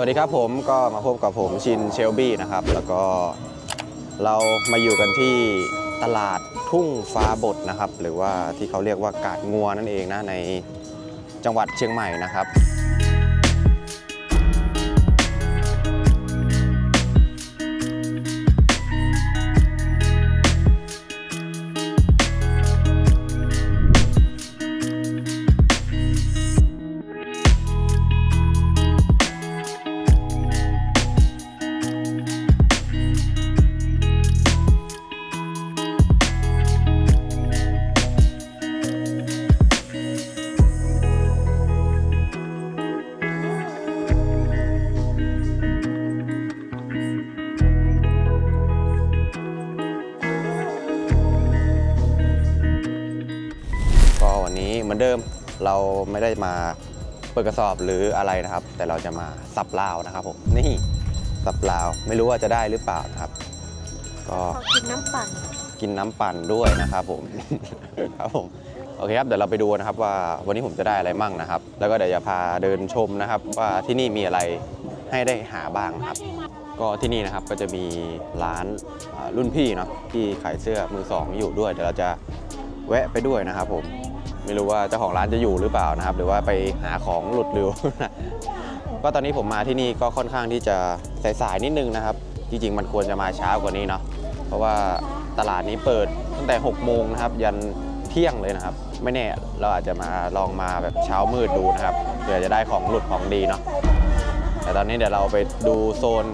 วัสดีครับผมก็มาพบกับผมชินเชลบี้นะครับ แล้วก็เรามาอยู่กันที่ตลาดทุ่งฟ้าบดนะครับ หรือว่าที่เขาเรียกว่ากาดงัวนั่นเองนะในจังหวัดเชียงใหม่นะครับ เหมือนเดิมเราไม่ได้มาเปิดกระสอบหรืออะไรนะครับ แต่เราจะมาสับลาวนะครับผมนี่สับลาวไม่รู้ว่าจะได้หรือเปล่านะครับ ก็ขอกินน้ำปั่นกินน้ำปั่นด้วยนะครับผม ครับผมโอเคครับเดี๋ยวเราไปดูนะครับว่าวันนี้ผมจะได้อะไรมั่งนะครับ แล้วก็เดี๋ยวจะพาเดินชมนะครับ ว่าที่นี่มีอะไรให้ได้หาบ้างนะครับ ก็ที่นี่นะครับก็จะมีร้านอ่ารุ่นพี่เนาะที่ขายเสื้อมือสองอยู่ด้วยเดี๋ยวเราจะแวะไปด้วยนะครับผม ไม่รู้ว่าเจ้าของร้านจะอยู่หรือเปล่านะครับ หรือว่าไปหาของหลุดเร็วก็ตอนนี้ผมมาที่นี่ก็ค่อนข้างที่จะสายๆนิดนึงนะครับ จริงๆมันควรจะมาเช้ากว่านี้เนาะเพราะว่าตลาดนี้เปิดตั้งแต่6โมงนะครับ ยันเที่ยงเลยนะครับ ไม่แน่เราอาจจะมาลองมาแบบเช้ามืดดูนะครับเผื่อจะได้ของหลุดของดีเนาะแต่ตอนนี้เดี๋ยวเราไปดูโซน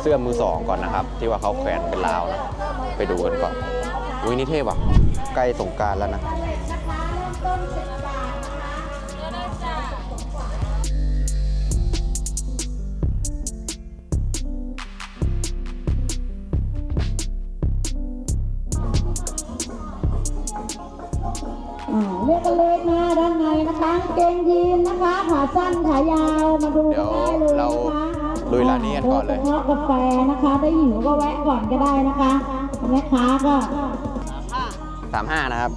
เสื้อมือสองก่อนนะครับ ที่ว่าเขาแขวนเป็นลาวนะไปดูกันก่อนอุ้ยนี่เท่ว่ะใกล้สงการแล้วนะ สั้นขายาวมาดูเดี๋กัยนวได้เลยเรานะคะลุยร้านนี้กันก่อนเลย โดฉพาะกาแฟนะคะ ได้หิวก็แวะก่อนก็ได้นะคะแม่ค้าก็35นะครับ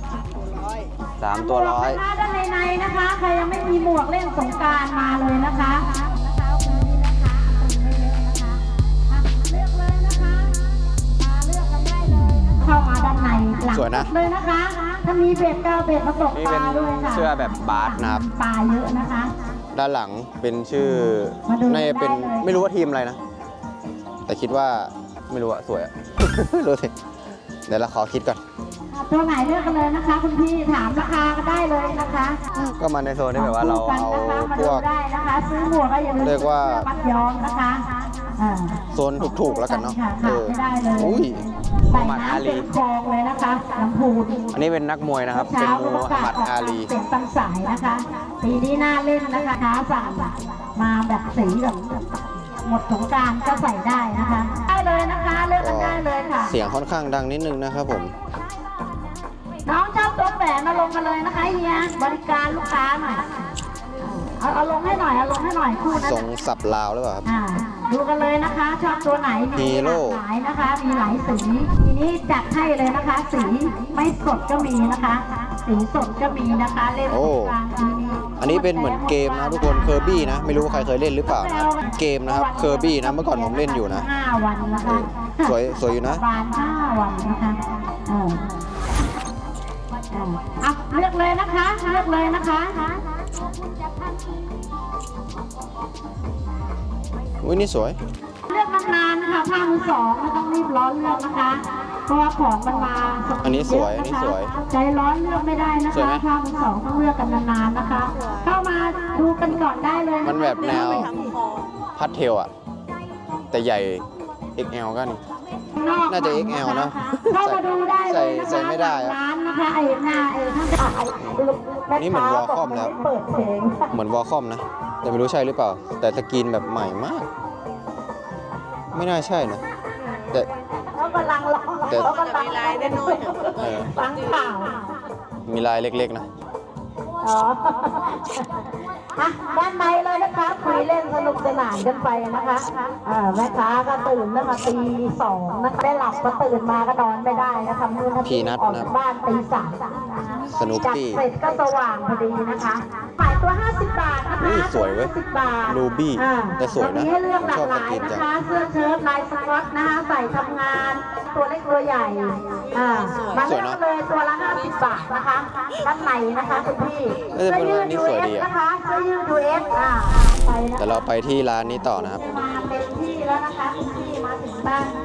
สามตัวร้อย หมวกนะคะด้านในในนะคะ ใครยังไม่มีหมวกเล่นสงกรารมาเลยนะคะเลือกเลยนะคะมาเลือกกันได้เลยนะคะเข้ามาด้านในหลังสวยนะ เลยนะคะ ถ้ามีเบ็ดกาวเบ็ดมาตกนี่ปเป็ลานด้วยค่ะ เสื้อแบบบาสนะครับ ปลาเยอะนะคะ ด้านหลังเป็นชื่อมาดูน่าจะเป็นได้เลยไม่รู้ว่าทีมอะไรนะ แต่คิดว่าไม่รู้อะสวยอะ ไม่รู้สิเดี๋ยวเราขอคิดก่อน ตัวไหนเลือกกันเลยนะคะ คุณพี่ถามราคาก็ได้เลยนะคะก็มาในโซนที่แบบว่าเรากันเอานะคะมาพดูวก ได้นะคะ ซื้อหมวกก็อย่าลืมเรียกว่าซื้อสื้อมัดย้อมนะคะ อ่าโซนถูกๆแล้วกันเนาะค่ะเอขาดอไม่ได้เลยอุ้ยใส่มัดอาน้ำลีเต็มคลองเลยนะคะลำพูนอันนี้เป็นนักมวยนะครับเป็นเช้ามูก็ประฮัมหมัดกาศออกอาลี เป็นตังสายนะคะปีนี้น่าเล่นนะคะขาสั่นมาแบบสีแบบหมดสงกรารก็ใส่ได้นะคะ ได้เลยนะคะเลือกกันได้เลยค่ะ เสียงค่อนข้างดังนิดนึงนะครับผมน้องชอบตัวแหวนมาลงกันเลยนะคะเฮียบริการลูกค้าหน่อยเอาเอาลงให้หน่อยเอาลงให้หน่อยคู่นั้นทรงสับลาวหรือเปล่าครับอ่า ดูกันเลยนะคะ ชอบตัวไหนมีฮีโร่หลากหลายนะคะ มีหลายสีทีนี้จัดให้เลยนะคะ สีไม่สดก็มีนะคะ สีสดก็มีนะคะ เล่นโอ้ กลางทีนี้อันนี้เป็นเหมือนเกมนะทุกคนเคอร์บี้นะ ไม่รู้ว่าใครเคยเล่นหรือเปล่านะครับเกมนะครับเคอร์บี้นะเมื่อก่อนผมเล่นอยู่นะ ห้าวันนะคะสวยสวยอยู่นะประมาณห้าวันนะคะเออเอออะเลือกเลยนะคะเลือกเลยนะคะ อุ้ยนี่สวย เลือกนานๆนะคะผ้ามือสองไม่ต้องรีบร้อนเลือกนะคะ เพราะว่าของมันมาสต็กอันนี้สวยเะะคะอันนี้สวยใจร้อนเลือกไม่ได้นะสวยคะไหมผ้ามือสองต้องเลือกกันนานๆนะคะ เข้ามาดูกันก่อนได้เลยะคะมันแบบแนว พัดเทลอะแต่ใหญ่ XL ก็นี่ นอกน่าจะ XL นะเข้ามาดูได้เลยนะคะใส่ใส่ไม่ได้อะร้านนะคะไอ้หน้าไอ้ท่านจะนี่เหมือน Wacom แล้ว เปิดเพลง เหมือนวอลคอมนะ แต่ไม่รู้ใช่หรือเปล่า แต่สกรีนแบบใหม่มาก ไม่น่าใช่นะ แต่เขากำลังร้องแต่เขากำลังไลน์ได้น้อยเออฟังข่าวมีลายเล็กๆนะ อ๋ออะด้านในเลยนะคะคุยเล่นสนุกสนานกันไปนะคะอ่าแม่ค้าก็ตื่นนะคะตีสองนะคะได้หลับก็ตื่นมาก็นอนไม่ได้นะทำนู่นทำพีนัทออกนะจากบ้านตีสามสนุปจัดปี้ เสร็จก็สว่างพอดีนะคะขาย ตัวตัว 50 บาทนะคะอุ้ยสวยเว้ยตัว50บาท Ruby อ่าแต่สวยนะมีให้เลือกหลากหลายชอบสกรีนจันะงคะเสื้อเชิ้ตลายสก๊อตนะคะใส่ทำงาน ตัวเล็กตัวใหญ่อ่ามาสวเลืยอกเนอะเลยตัวละ 50 บาทนะคะด้านในนะคะคุณพี่เอ้ยเสื้อยืด นี่ยูสวยเอดีสอะ นะคะเสื้อยืดยูเอสอ่าไปนะเดี๋ยวเราไปที่ร้านนี้ต่อนะครับ มาเต็มที่แล้วนะคะคุณพี่มาถึงบ้านก็มา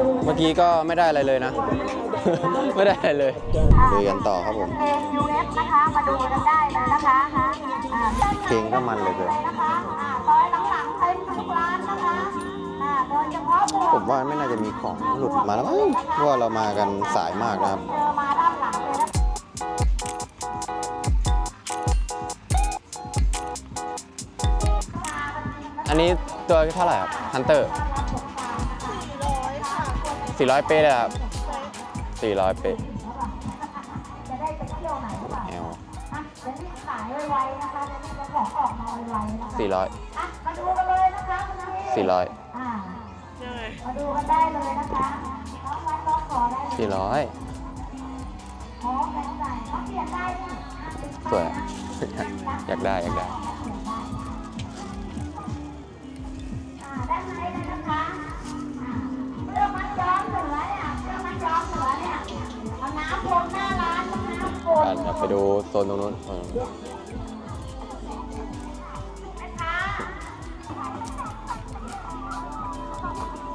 เลือกมาดูเมื่อกี้ก็ไม่ได้อะไรเลยนะ ไม่ได้อะไรเลยดูกันต่อครับผมเพลงยูเอสนะคะมาดูกันได้เลยนะคะอ่าเพลงก็มันเหลยเลยนะคะอ่าซอยหลังๆเต็มทุกร้านนะคะอ่าโดยเฉพาะหมวกผมว่าไม่น่าจะมีของหลุดมาแล้วมั้งเพราะว่าเรามากันสายมากนะครับเจอมาด้านหลังเลยนะอันนี้ตัวเท่าไหร่ครับฮันเตอร์ สี่ร้อยเป๊ะเลยครับสี่ร้อยเป๊ะจะได้ไปเที่ยวไหนหรือเปล่าแอลอะเดี๋ยวนี้ขายไวๆนะคะเดี๋ยวนี้จะของออกมาไวๆนะคะสี่ร้อยอะมาดูกันเลยนะคะคุณพี่สี่ร้อยอ่ามาดูกันได้เลยนะคะน้องวัดต้องขอได้เลยสี่ร้อยขอแบ่งจ่ายเขาเปลี่ยนได้นี่อะติดสวยป้ายนะ อยากได้อยากได้ ไปดูโซนตรงนู้นโซนตรงนู้น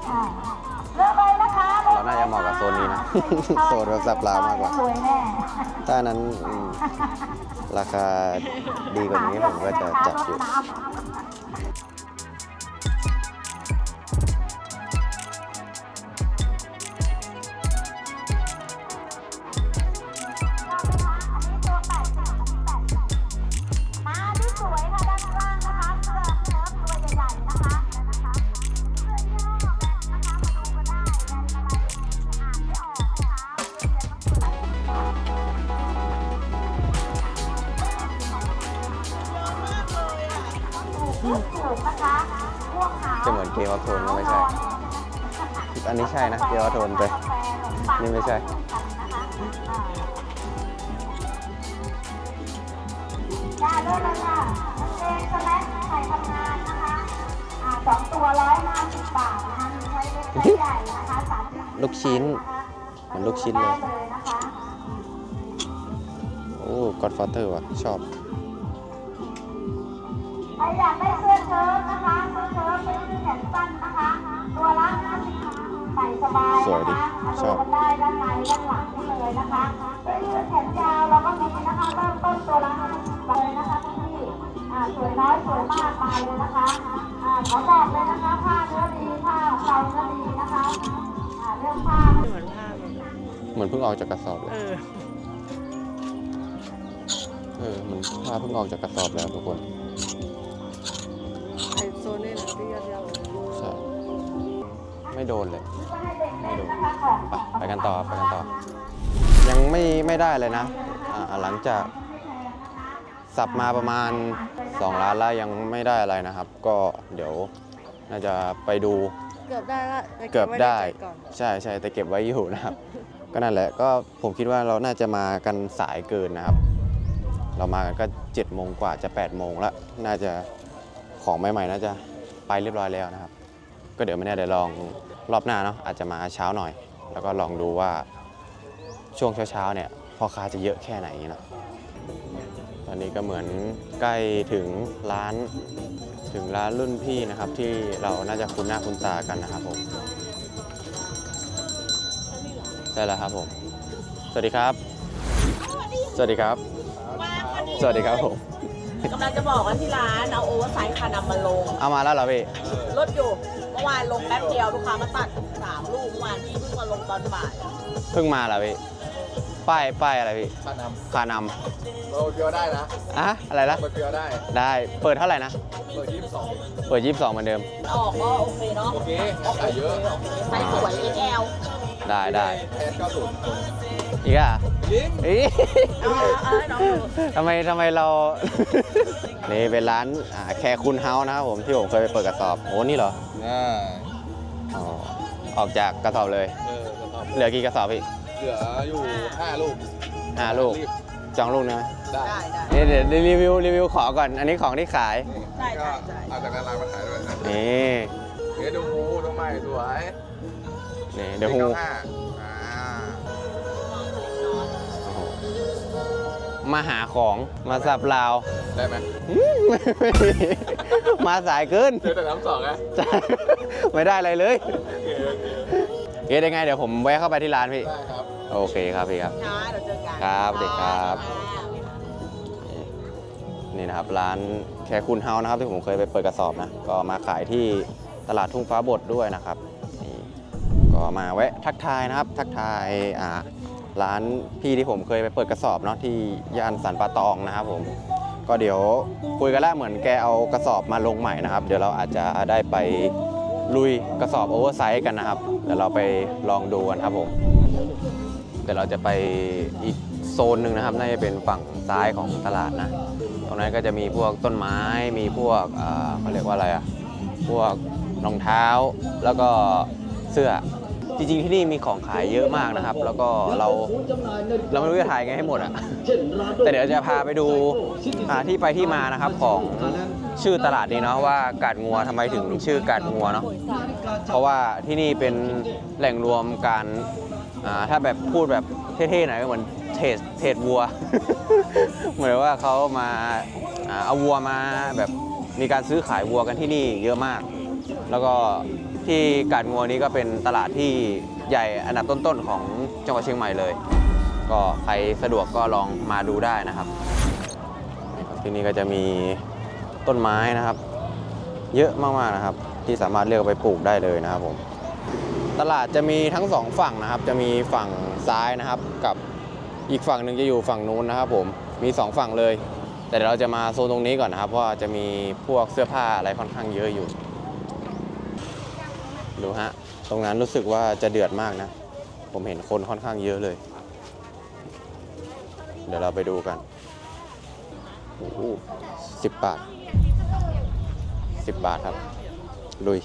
อ่าเลือกเลยนะคะเราน่าจะเหมาะกับโซนนี้นะ โซนแบบสับลาวมากกว่าสวยแน่ถ้าอันนั้นอืมราคาดีกว่านี้ผมก็จะจัดอยู่ จะเหมือนเกมวัฟโทนก็ไม่ใช่ อันนี้ใช่นะเกมวัฟโทนแต่นี่ไม่ใช่ได้เลยเลยค่ะกางเกงสแลกใส่ทำงานนะคะอ่าสองตัวร้อยห้าสิบบาทนะคะมีไซส์เล็กไซส์ใหญ่นะคะสามสิบลูกชิ้นเหมือนลูกชิ้นเลยได้เลยนะคะโอ้ก็อดฟาเตอร์ว่ะ ชอบใค รอยากได้เสื้อเชิ้ตนะคะเสื้อเชิ้ตเป็นแขนสั้นนะคะ ตัวละห้าสิบใส่สบายสวยดินะคะมาชดูอบกันได้ด้านในด้านหลังนี่เลยนะคะเสื้อยืดแขนยาวเราก็มีนะคะเริ่มต้นตัวละห้าสิบบาทเลยนะคะพี่อ่าสวยน้อยสวยมากมาเลยนะคะอ่าขอบอกเลยนะคะผ้าเนื้อดีผ้าของเราเนื้อดีนะคะอ่าเรื่องผ้า เหมือนผ้าแบบเหมือนเพิ่งออกจากกระสอบเลยเออเออเหมันผ้าเพิ่งออกจากกระสอบแล้วทุกคน โดนเลยให้เด็กเล่นนะคะของไปไปกันต่อไปกันต่อ ยังไม่ไม่ได้เลยนะอ่าหลังจากสับมาประมาณ 2 ล้านแล้วยังไม่ได้อะไรนะครับ ก็เดี๋ยวน่าจะไปดูเกือบได้ละแต่เกือบว้ในได้ใจก่อนใช่ใช่แต่เก็บไว้อยู่นะครับ ก็นั่นแหละก็ผมคิดว่าเราน่าจะมากันสายเกินนะครับ เรามากันก็7จ็ดโมงกว่าจะ8ปดโมงแล้วน่าจะของใหม่ๆน่าจะไปเรียบร้อยแล้วนะครับ ก็เดี๋ยวไม่แน่เดี๋ยวลองรอบหน้าเนาะอาจจะมาเช้าหน่อย แล้วก็ลองดูว่าช่วงเช้าๆเนี่ยพ่อค้าจะเยอะแค่ไหนเนาะตอนนี้ก็เหมือนใกล้ถึงร้านถึงร้านรุ่นพี่นะครับ ที่เราน่าจะคุ้นหน้าคุ้นตากันนะครับผมใช่แล้วครับผม สวัสดีครับ สวัสดีครับ สวัสดีครับผมกำลังจะบอกว่าที่ร้านเอาโอเวอร์ไซส์คาดำมาลง เอามาแล้วเหรอพี่ ลดอยู่เมื่อ วานลงแป๊บเดียวลูกค้ามาตัดสามลูกเมื่อวานพี่เพิ่งมาลงตอนบ่ายเพิ่งมาเหรอพี่ป้ายป้ายอะไรพี่ค่านคานำเราเฟียวได้นะำอะอะไรนะเราเฟียวได้ ได้เปิดเท่าไหร่นะ เปิดยี่สิบสองเปิด22เหมือนเดิมออกก็โอเคเนาะโอเคขายเยอะไซส์สวย XL ได้ได้แทนเก้าศูนย์อีกอะลิงอีเอาเอาให้น้องดูทำไมทำไมเรา นี่เป็นร้านอ่าแคร์คุณเฮาส์นะครับผมที่ผมเคยไปเปิดกระสอบโอ้นี่เหรออ่าอ๋อออกจากกระสอบเลย เออสต็อปเหลือกี่กระสอบพี่เหลืออยู่ห้าลูกห้าลูกรีบจองลูกนะได้ได้ได้นี่เดี๋ยวรีวิวรีวิวขอก่อน อันนี้ของที่ขายใช่ก็ใช่ใช่เอาจากด้านล่างมาถ่ายด้วยนะนี่เดี๋ยวดูงูตัวใหม่สวย นี่เดี๋ยวฮูสี่ก้าห้าอ่าโอ้โหมาหาของมาสับลาวได้ไหมมาสายเกิน เจอแต่น้ำสองไงไม่ได้อะไรเลยโอเคโอเคเอ๊ะยังไงเดี๋ยวผมแวะเข้าไปที่ร้านพี่ ได้ครับ โอเคครับพี่ครับนะเดี๋ยวเจอกันครับเด็กครับ นี่นะครับร้านแคคุณเฮานะครับที่ผมเคยไปเปิดกระสอบนะ ก็มาขายที่ตลาดทุ่งฟ้าบดด้วยนะครับนี่ ก็มาแวะทักทายนะครับ ทักทายร้านพี่ที่ผมเคยไปเปิดกระสอบเนาะที่ย่านสันปะตองนะครับผมก็เดี๋ยวคุยกันแล้วเหมือนแกเอากระสอบมาลงใหม่นะครับ เดี๋ยวเราอาจจะได้ไปลุยกระสอบโอเวอร์ไซส์กันนะครับเดี๋ยวเราไปลองดูกันครับผมเดี๋ยวเราจะไปอีกโซนหนึ่งนะครับน่าจะเป็นฝั่งซ้ายของตลาดนะตรงนั้นก็จะมีพวกต้นไม้มีพวกเอ่อเขาเรียกว่าอะไรอะพวกรองเท้าแล้วก็เสื้อ จริงๆที่นี่มีของขายเยอะมากนะครับ แล้วก็เราเราไม่รู้จะถ่ายไงให้หมดอะแต่เดี๋ยวจะพาไปดูที่ไปที่มานะครับของชื่อตลาดนี้เนาะว่ากาดงัวทำไมถึงชื่อกาดงัวเนาะเพราะว่าที่นี่เป็นแหล่งรวมการถ้าแบบพูดแบบเท่ๆหน่อยก็เหมือนเทรดเทรดวัว เหมือนว่าเขามาเอาวัวมาแบบมีการซื้อขายวัวกันที่นี่เยอะมาก แล้วก็ ที่กาดงัวนี้ก็เป็นตลาดที่ใหญ่อันดับต้นๆของจังหวัดเชียงใหม่เลย ก็ใครสะดวกก็ลองมาดูได้นะครับ ที่นี่ก็จะมีต้นไม้นะครับ เยอะมากๆนะครับ ที่สามารถเลือกไปปลูกได้เลยนะครับผมตลาดจะมีทั้งสองฝั่งนะครับ จะมีฝั่งซ้ายนะครับ กับอีกฝั่งหนึ่งจะอยู่ฝั่งนู้นนะครับ ผมมีสองฝั่งเลย แต่เดี๋ยวเราจะมาโซนตรงนี้ก่อนนะครับเพราะว่าจะมีพวกเสื้อผ้าอะไรค่อนข้างเยอะอยู่ ดูฮะ ตรงนั้นรู้สึกว่าจะเดือดมากนะ ผมเห็นคนค่อนข้างเยอะเลย เดี๋ยวเราไปดูกันโอ้โหสิบบาทสิบบาทครับลุย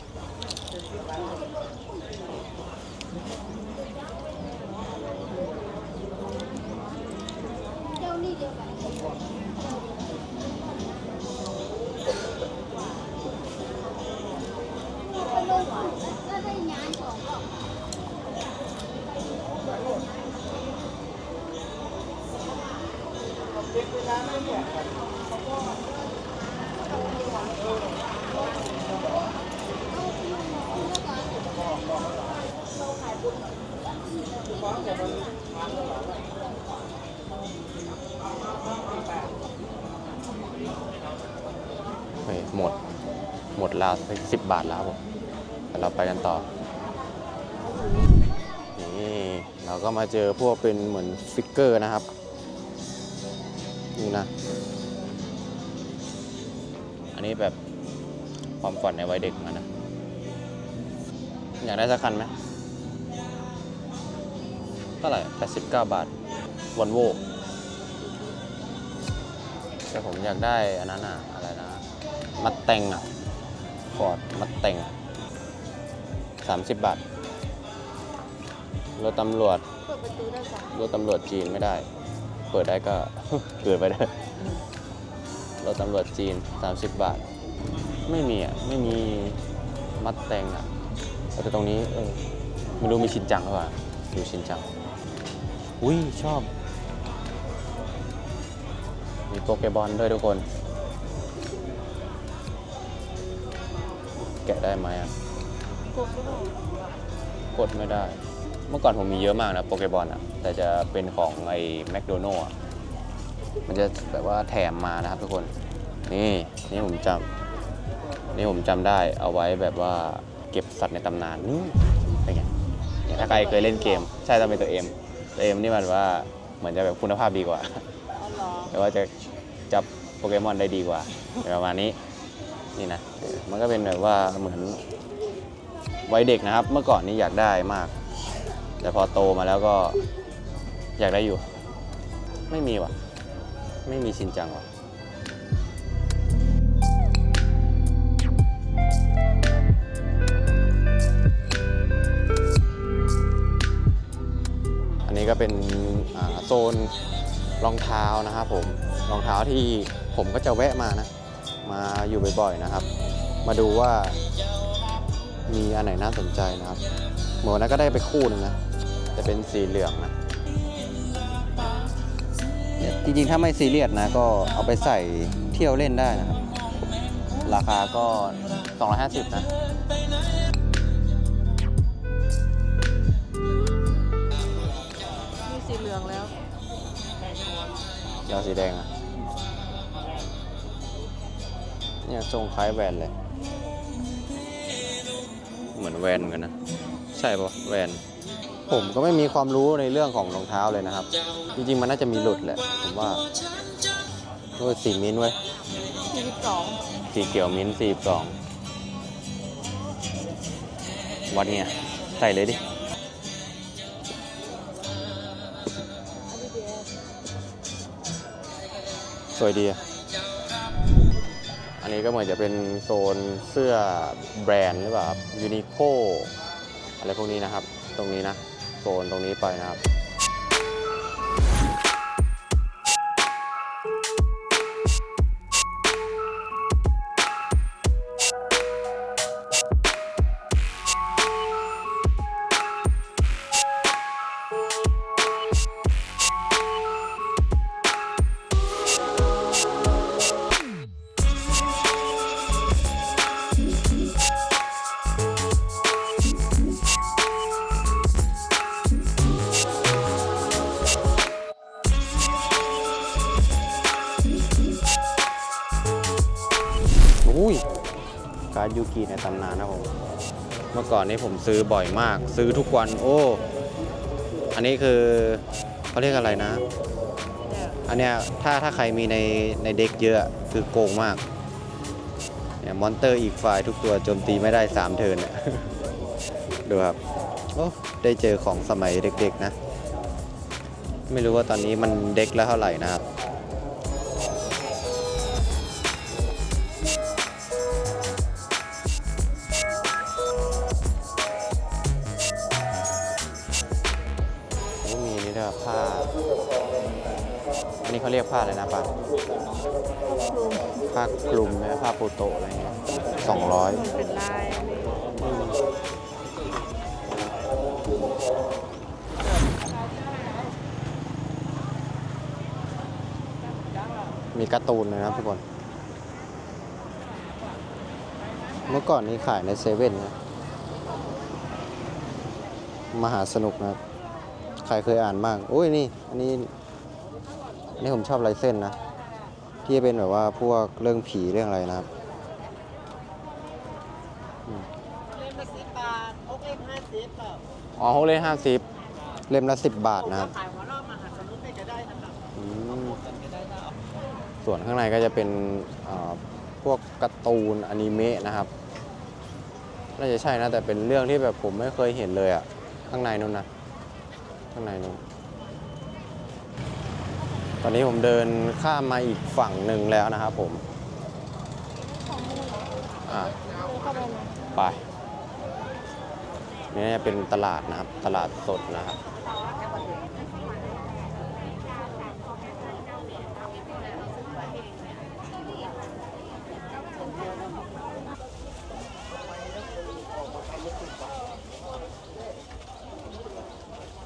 เฮ้ยหมด หมดแล้วสิบบาทแล้วผมเราไปกันต่อ นี่ เราก็มาเจอพวกเป็นเหมือนฟิกเกอร์นะครับ นี่นะ อันนี้แบบความฝันในวัยเด็กมือนะ อยากได้สักคันไหมเท่าไหร่89 บาทวอลโวแต่ผมอยากได้อันนั้นอะอะไรนะ มัดแต่งอะฟอร์ดมัดแต่ง 30 บาทรถตำรวจรถตำรวจจีนไม่ได้ เปิดได้ก็ เกิดไปได้รถตำรวจจีน 30 บาท ไม่มีอะ ไม่มีมัดแต่งอะแต่ตรงนี้เออไม่รู้มีชินจังหรือเปล่าดูชินจัง อุ้ยชอบ มีโปเกบอลด้วยทุกคน แกะได้ไหมอะ กดไม่ได้ เมื่อก่อนผมมีเยอะมากนะโปเกบอลอะ แต่จะเป็นของไอ้แมคโดนัลล์มันจะแบบว่าแถมมานะครับทุกคน นี่นี่ผมจำนี่ผมจำได้เอาไว้แบบว่าเก็บสัตว์ในตำนานนี่เป็นไงเนี่ยถ้าใครเคยเล่นเกม ใช่ต้องเป็นตัวเอ็มตัวเอ็มนี่มันว่าเหมือนจะแบบคุณภาพดีกว่าอ๋อเหรอแต่ว่าจะจับโปเกมอนได้ดีกว่าประมาณนี้นี่นะเออมันก็เป็นแบบว่าเหมือนวัยเด็กนะครับ เมื่อก่อนนี่อยากได้มาก แต่พอโตมาแล้วก็อยากได้อยู่ ไม่มีว่ะ ไม่มีชินจังว่ะอันนี้ก็เป็นโซนรองเท้านะครับผมรองเท้าที่ผมก็จะแวะมานะ มาอยู่บ่อยๆนะครับ มาดูว่ามีอันไหนน่าสนใจนะครับหมวกนั้นก็ได้ไปคู่หนึงนะ จะเป็นสีเหลืองนะเนี่ยจริงๆ ถ้าไม่ซีเรียสนะ ก็เอาไปใส่เที่ยวเล่นได้นะครับ ราคาก็ 250 นะมีสีเหลืองแล้วยาวสีแดงอะเนี่ยทรงคล้ายแวนเลย เหมือนแวนเหมือนกันนะ ใช่ปะแวน ผมก็ไม่มีความรู้ในเรื่องของรองเท้าเลยนะครับ จริงๆมันน่าจะมีหลุดแหละผมว่าโอ้ยสีมิ้นท์เว้ยสี่สิบสองสีเขียวมิ้นท์สี่สองวัดเนี่ยใส่เลยดิสวยดีอะอันนี้ก็เหมือนจะเป็นโซนเสื้อแบรนด์หรือเปล่าครับยูนิโคอะไรพวกนี้นะครับ ตรงนี้นะ โซนตรงนี้ไปนะครับ อุ้ยการยูกิในตำนานนะผม เมื่อก่อนนี้ผมซื้อบ่อยมาก ซื้อทุกวัน โอ้ อันนี้คือเขาเรียกอะไรนะ อันเนี้ยถ้าถ้าใครมีในในเด็กเยอะคือโกงมาก เนี่ยมอนเตอร์อีกฝ่ายทุกตัวโจมตีไม่ได้ 3 เทิร์นเนี่ย ดูครับ โอ้ ได้เจอของสมัยเด็กๆนะ ไม่รู้ว่าตอนนี้มันเด็กแล้วเท่าไหร่นะครับ อันนี้เขาเรียกผ้าอะไรนะป้าผ้าคลุมนะผ้าปูโตะอะไรเงี้ยสองร้อยเป็นลายมีการ์ตูนเลยนะครับทุกคน เมื่อก่อนนี้ขายในเซเว่นนะ มหาสนุกนะครับใครเคยอ่านบ้าง โอ้ยนี่ อันนี้ อันนี้ผมชอบลายเส้นนะ ที่จะเป็นแบบว่าพวกเรื่องผีเรื่องอะไรนะครับเล่มละสิบบาทพกเล่มห้าสิบเปล่าอ๋อเขาเล่นห้าสิบเล่มละสิบบาทนะครับ ขายหัวรอบมหาสนุกไม่จะได้นะครับอืมส่วนข้างในก็จะเป็นอ่าพวกการ์ตูนอนิเมะนะครับ น่าจะใช่นะ แต่เป็นเรื่องที่แบบผมไม่เคยเห็นเลยอะข้างในนู้นนะ ข้างในนู้น ตอนนี้ผมเดินข้ามมาอีกฝั่งหนึ่งแล้วนะครับผมอ่าไปนี่จะเป็นตลาดนะครับ ตลาดสดนะครับ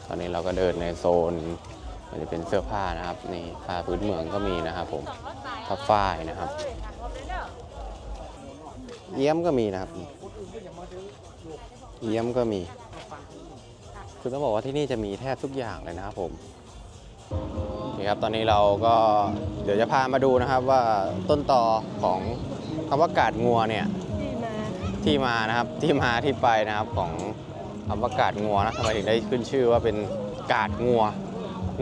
ตอนนี้เราก็เดินในโซน มันจะเป็นเสื้อผ้านะครับนี่ผ้าพื้นเมืองก็มีนะครับ ผมผ้าฝ้ายนะครับ เยี่ยมก็มีนะครับ เยี่ยมก็มี คือต้องบอกว่าที่นี่จะมีแทบทุกอย่างเลยนะครับผมนี่ครับตอนนี้เราก็เดี๋ยวจะพามาดูนะครับว่าต้นตอของคำว่ากาดงัวเนี่ยที่มาที่มานะครับที่มาที่ไปนะครับของคำว่ากาดงัวนะทำไมถึงได้ขึ้นชื่อว่าเป็นกาดงัว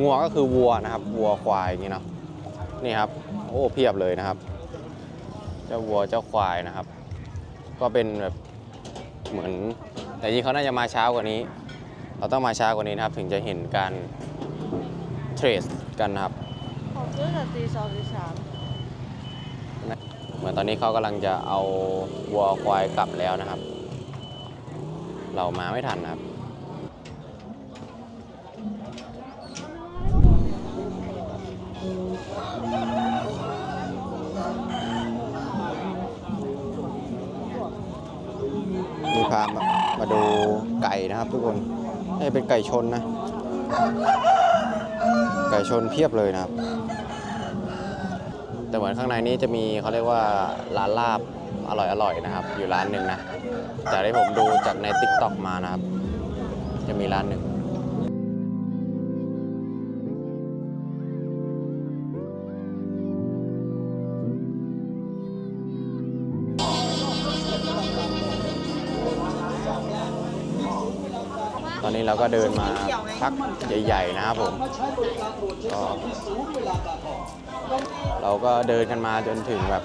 งัวก็คือวัวนะครับวัวควายอย่างนี้เนาะนี่ครับโอ้เพียบเลยนะครับ เจ้าวัวเจ้าควายนะครับ ก็เป็นแบบเหมือน แต่จริงเขาน่าจะมาเช้ากว่านี้ เราต้องมาช้ากว่านี้นะครับ ถึงจะเห็นการเทรสกันนะครับขอซื้อแต่ตีสองตีสามเหมือนตอนนี้เขากำลังจะเอาวัวควายกลับแล้วนะครับ เรามาไม่ทันนะครับ มีพามามาดูไก่นะครับทุกคนนี่เป็นไก่ชนนะ ไก่ชนเพียบเลยนะครับ แต่เหมือนข้างในนี้จะมีเขาเรียกว่าร้านลาบอร่อยอร่อยนะครับ อยู่ร้านหนึ่งนะแต่ที่ผมดูจากในติ๊กต็อกมานะครับ จะมีร้านหนึ่ง อนนี้เราก็เดินมาพักใหญ่ ๆ นะครับผมก็เราก็เดินกันมาจนถึงแบบ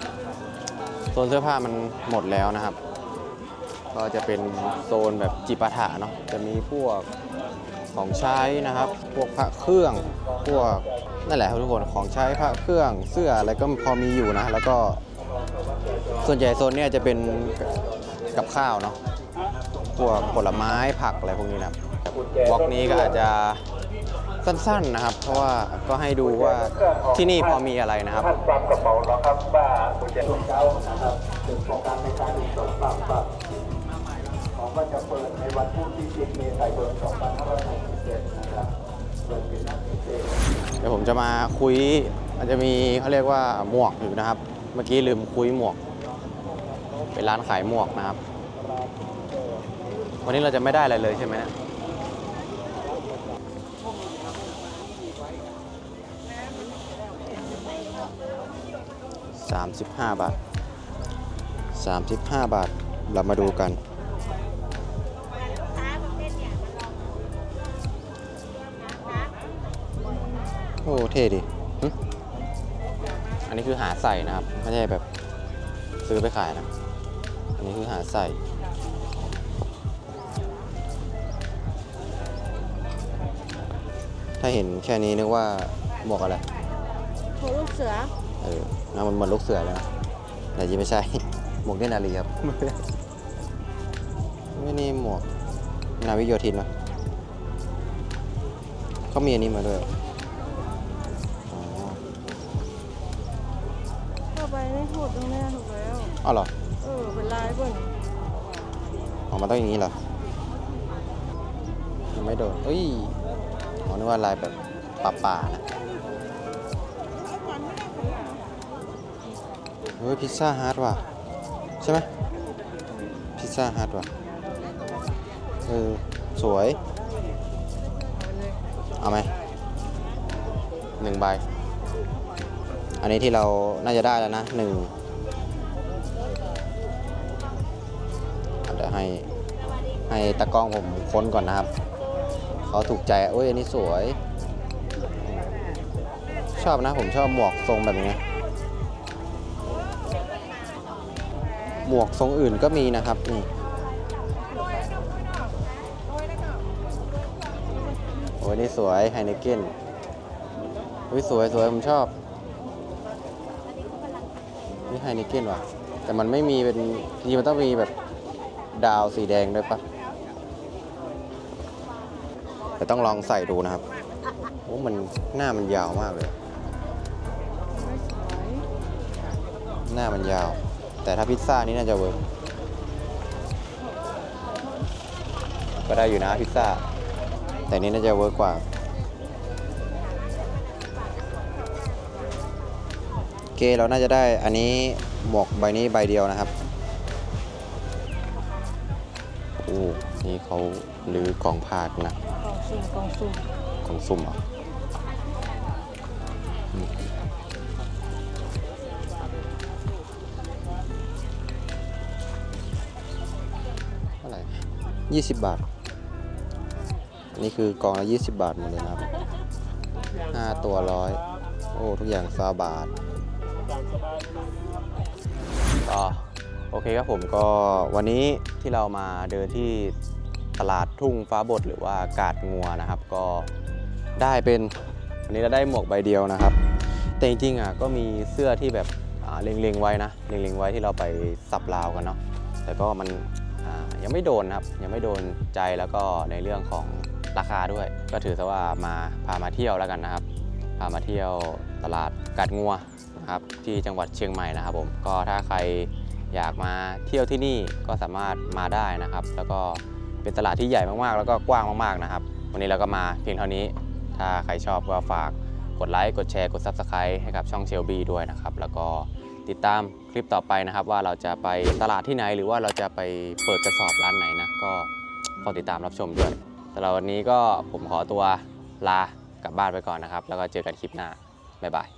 โซนเสื้อผ้ามันหมดแล้วนะครับ ก็จะเป็นโซนแบบจิปาถะเนาะจะมีพวกของใช้นะครับ พวกพระเครื่อง พวกนั่นแหละครับทุกคนของใช้พระเครื่องเสื้ออะไรก็พอมีอยู่นะ แล้วก็ส่วนใหญ่โซนเนี้ยจะเป็นกับข้าวเนาะพวกผลไม้ผักอะไรพวกนี้นะครับ บล็อกนี้ก็อาจจะสั้นๆนะครับ เพราะว่าก็ให้ดูว่าที่นี่พอมีอะไรนะครับปรับกระเป๋าแล้ครับว่าคุณจะช่งเช้านะครับถึงโครงการในการตรวจปรับปรับของก็จะเปิดในวันพุธที่ 10 เมษายน 2567 นะครับเปิดเป็นนักเเดี๋ยวผมจะมาคุยอาจจะมีเขาเรียกว่าหมวกอยู่นะครับ เมื่อกี้ลืมคุยหมวก เป็นร้านขายหมวกนะครับ วันนี้เราจะไม่ได้อะไรเลยใช่ไหมนะ 35 บาท 35 บาท เรามาดูกันโอ้เท่ดิอันนี้คือหาใส่นะครับ ไม่ใช่แบบซื้อไปขายนะ อันนี้คือหาใส่ถ้าเห็นแค่นี้นึกว่าหมวกอะไรโหลูกเสือ น่ามันเหมือนลูกเสือเลยนะแต่จริงไม่ใช่ หมวกเนตรนารีครับไม่นี่หมวกนาวิกโยธินนะเขามีอันนี้มาด้วยอ๋อเข้าไปไม่ถูกตรงนี้ถูกแล้วอ้าวเหรอ เออ เป็นลายเบิ่นออกมาต้องอย่างนี้เหรอยังไม่โดนเอ้ยอ๋อนึกว่าลายแบบป่าป่าๆนะ เฮ้ยพิซซ่าฮาร์ดว่ะ ใช่ไหมพิซซ่าฮาร์ดว่ะ เออ สวย เอาไหมหนึ่งใบ อันนี้ที่เราน่าจะได้แล้วนะหนึ่งเดี๋ยวให้ ให้ตากล้องผมค้นก่อนนะครับเขาถูกใจโอ้ยอันนี้สวย ชอบนะผมชอบหมวกทรงแบบนี้ หมวกทรงอื่นก็มีนะครับนี่โอ้ยนี่สวยไฮเนเก้นอุ้ยสวยสวยผมชอบนี่ไฮเนเก้นว่ะ แต่มันไม่มีเป็นจริงมันต้องมีแบบดาวสีแดงด้วยปะแต่ต้องลองใส่ดูนะครับโอ้มันหน้ามันยาวมากเลย หน้ามันยาว แต่ถ้าพิซซ่านี่น่าจะเวิร์กก็ได้อยู่นะพิซซ่า แต่นี่น่าจะเวิร์กกว่าโอเคเราน่าจะได้อันนี้หมวกใบนี้ใบเดียวนะครับโอ้นี่เขาหรือกองพาดนะกล่องสุ่มกล่องสุ่มของสุ่มเหรออื 20 บาท อันนี้คือกองละ20 บาทหมดเลยนะครับ 5 ตัวร้อยโอ้ ทุกอย่างซาบาทก็โอเคครับผมก็วันนี้ที่เรามาเดินที่ตลาดทุ่งฟ้าบดหรือว่ากาดงัวนะครับ ก็ได้เป็นวันนี้เราได้หมวกใบเดียวนะครับ แต่จริงๆอะก็มีเสื้อที่แบบเล็งๆไว้นะเล็งๆไว้ที่เราไปสับลาวกันเนาะแต่ก็มัน ยังไม่โดนครับ ยังไม่โดนใจแล้วก็ในเรื่องของราคาด้วย ก็ถือซะว่ามาพามาเที่ยวแล้วกันนะครับ พามาเที่ยวตลาดกาดงัวนะครับที่จังหวัดเชียงใหม่นะครับผมก็ถ้าใครอยากมาเที่ยวที่นี่ก็สามารถมาได้นะครับ แล้วก็เป็นตลาดที่ใหญ่มากๆ แล้วก็กว้างมากๆนะครับ วันนี้เราก็มาเพียงเท่านี้ ถ้าใครชอบก็ฝากกดไลค์กดแชร์กด Subscribe ให้กับช่องเชลบี้ด้วยนะครับ แล้วก็ ติดตามคลิปต่อไปนะครับ ว่าเราจะไปตลาดที่ไหน หรือว่าเราจะไปเปิดกระสอบร้านไหนนะ ก็ฝากติดตามรับชมด้วยสำหรับวันนี้ก็ผมขอตัวลากลับบ้านไปก่อนนะครับ แล้วก็เจอกันคลิปหน้าบ๊ายบาย